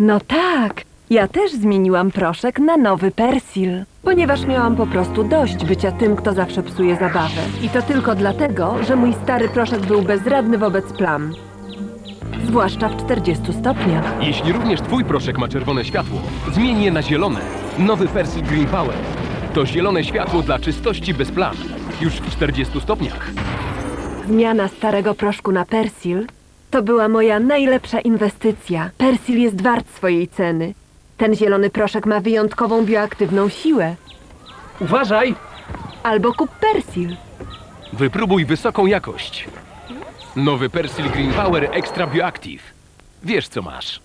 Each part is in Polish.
No tak, ja też zmieniłam proszek na nowy persil, ponieważ miałam po prostu dość bycia tym, kto zawsze psuje zabawę. I to tylko dlatego, że mój stary proszek był bezradny wobec plam. Zwłaszcza w 40 stopniach. Jeśli również twój proszek ma czerwone światło, zmień je na zielone. Nowy Persil Green Power. To zielone światło dla czystości bez plam. Już w 40 stopniach. Zmiana starego proszku na persil to była moja najlepsza inwestycja. Persil jest wart swojej ceny. Ten zielony proszek ma wyjątkową bioaktywną siłę. Uważaj! Albo kup persil. Wypróbuj wysoką jakość. Nowy Persil Green Power Extra Bioactive. Wiesz co masz.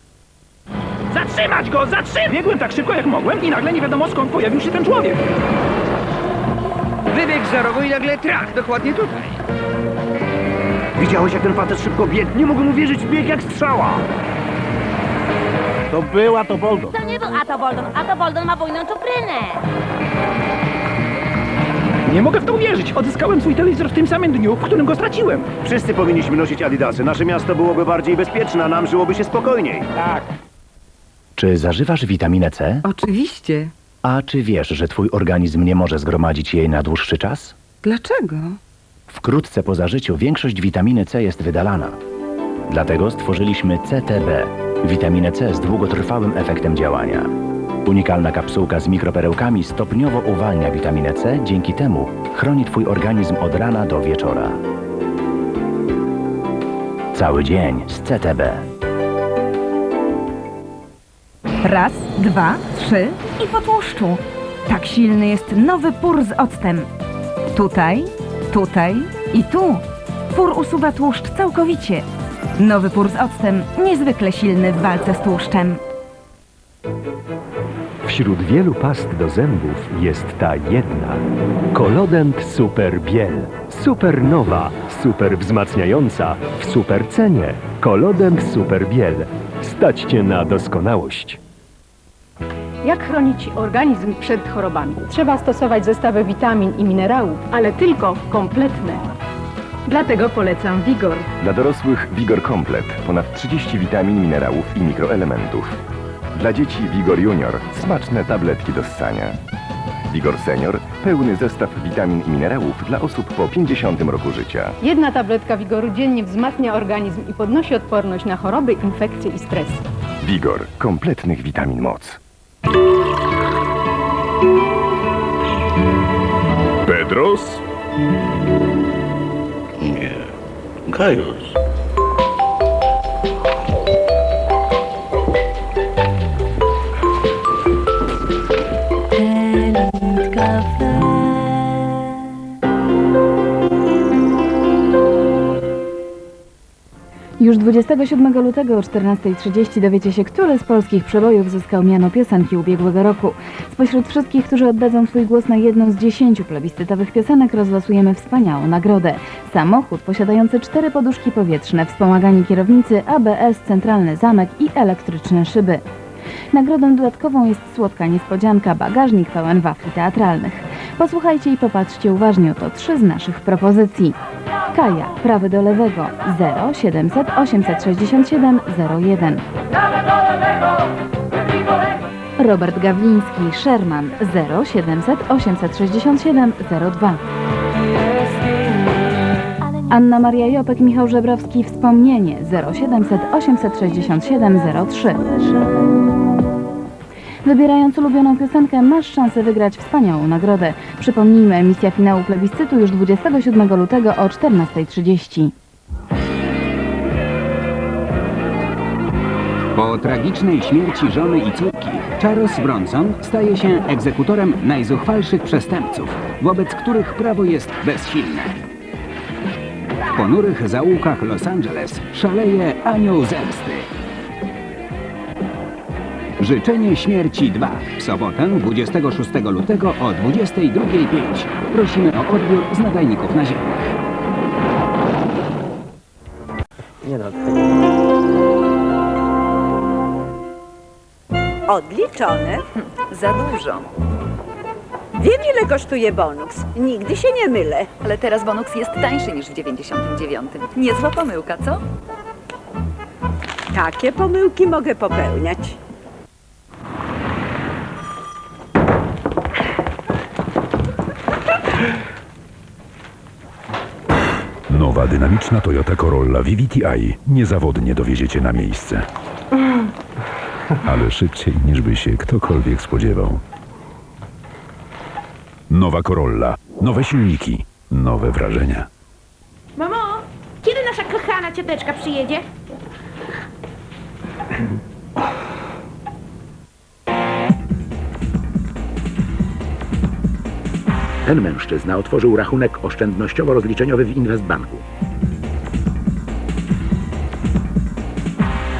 Zatrzymać go! Zatrzymać! Biegłem tak szybko jak mogłem i nagle nie wiadomo skąd pojawił się ten człowiek. Wybiegł za rogu i nagle trach, dokładnie tutaj. Widziałeś, jak ten facet szybko biegł? Nie mogłem uwierzyć, biegł jak strzała. To była to Boldo. To nie był Ato Boldon. Ato Boldon ma bujną czuprynę. Nie mogę w to uwierzyć. Odzyskałem swój telewizor w tym samym dniu, w którym go straciłem. Wszyscy powinniśmy nosić adidasy. Nasze miasto byłoby bardziej bezpieczne, a nam żyłoby się spokojniej. Tak. Czy zażywasz witaminę C? Oczywiście. A czy wiesz, że twój organizm nie może zgromadzić jej na dłuższy czas? Dlaczego? Wkrótce po zażyciu większość witaminy C jest wydalana. Dlatego stworzyliśmy CTB, witaminę C z długotrwałym efektem działania. Unikalna kapsułka z mikroperełkami stopniowo uwalnia witaminę C, dzięki temu chroni twój organizm od rana do wieczora. Cały dzień z CTB. Raz, dwa, trzy i po tłuszczu. Tak silny jest nowy pur z octem. Tutaj, tutaj i tu. Pur usuwa tłuszcz całkowicie. Nowy pur z octem niezwykle silny w walce z tłuszczem. Wśród wielu past do zębów jest ta jedna. Kolodent Super Biel. Super nowa, super wzmacniająca, w super cenie. Kolodent Super Biel. Stać cię na doskonałość. Jak chronić organizm przed chorobami? Trzeba stosować zestawy witamin i minerałów, ale tylko kompletne. Dlatego polecam Vigor. Dla dorosłych Vigor Komplet. Ponad 30 witamin, minerałów i mikroelementów. Dla dzieci Vigor Junior. Smaczne tabletki do ssania. Vigor Senior. Pełny zestaw witamin i minerałów dla osób po 50 roku życia. Jedna tabletka Vigoru dziennie wzmacnia organizm i podnosi odporność na choroby, infekcje i stres. Vigor. Kompletnych witamin moc. Pedros? Nie. Gajus. Już 27 lutego o 14.30 dowiecie się, który z polskich przebojów zyskał miano piosenki ubiegłego roku. Spośród wszystkich, którzy oddadzą swój głos na jedną z 10 plebiscytowych piosenek, rozlosujemy wspaniałą nagrodę. Samochód posiadający cztery poduszki powietrzne, wspomaganie kierownicy, ABS, centralny zamek i elektryczne szyby. Nagrodą dodatkową jest słodka niespodzianka, bagażnik pełen wafli teatralnych. Posłuchajcie i popatrzcie uważnie, oto trzy z naszych propozycji. Kaja, prawy do lewego, 0 700 867 01. Robert Gawliński, Sherman, 0 700 867 02. Anna Maria Jopek, Michał Żebrowski, Wspomnienie, 0700 867 03. Wybierając ulubioną piosenkę, masz szansę wygrać wspaniałą nagrodę. Przypomnijmy, emisja finału plebiscytu już 27 lutego o 14.30. Po tragicznej śmierci żony i córki, Charles Bronson staje się egzekutorem najzuchwalszych przestępców, wobec których prawo jest bezsilne. W ponurych zaułkach Los Angeles szaleje anioł zemsty. Życzenie śmierci 2. W sobotę 26 lutego o 22.05. Prosimy o odbiór z nadajników naziemnych. Odliczone? Za dużo. Wiem, ile kosztuje bonus. Nigdy się nie mylę. Ale teraz bonus jest tańszy niż w 99. Niezła pomyłka, co? Takie pomyłki mogę popełniać. Nowa dynamiczna Toyota Corolla VVTi niezawodnie dowieziecie na miejsce. Ale szybciej niż by się ktokolwiek spodziewał. Nowa Corolla, nowe silniki, nowe wrażenia. Mamo, kiedy nasza kochana cioteczka przyjedzie? Ten mężczyzna otworzył rachunek oszczędnościowo-rozliczeniowy w Investbanku.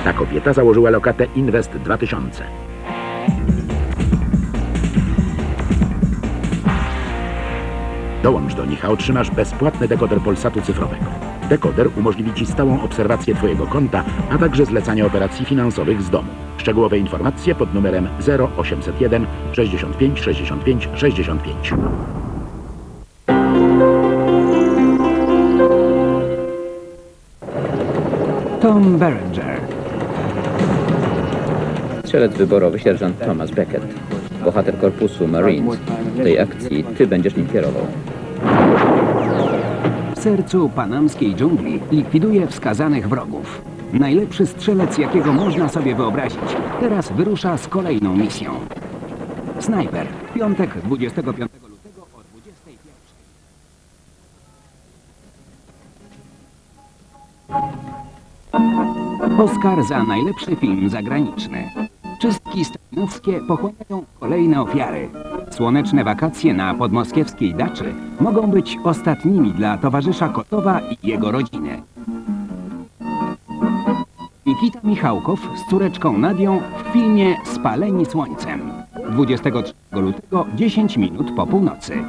Ta kobieta założyła lokatę Invest 2000. Dołącz do nich, a otrzymasz bezpłatny dekoder Polsatu cyfrowego. Dekoder umożliwi Ci stałą obserwację Twojego konta, a także zlecanie operacji finansowych z domu. Szczegółowe informacje pod numerem 0801 65 65 65. Tom Berenger. Strzelec wyborowy sierżant Thomas Beckett, bohater korpusu Marines. W tej akcji ty będziesz nim kierował. W sercu panamskiej dżungli likwiduje wskazanych wrogów. Najlepszy strzelec, jakiego można sobie wyobrazić, teraz wyrusza z kolejną misją. Snajper. Piątek 25 Oscar za najlepszy film zagraniczny. Czystki stalinowskie pochłaniają kolejne ofiary. Słoneczne wakacje na podmoskiewskiej daczy mogą być ostatnimi dla towarzysza Kotowa i jego rodziny. Nikita Michałkow z córeczką Nadią w filmie Spaleni słońcem. 23 lutego 10 minut po północy.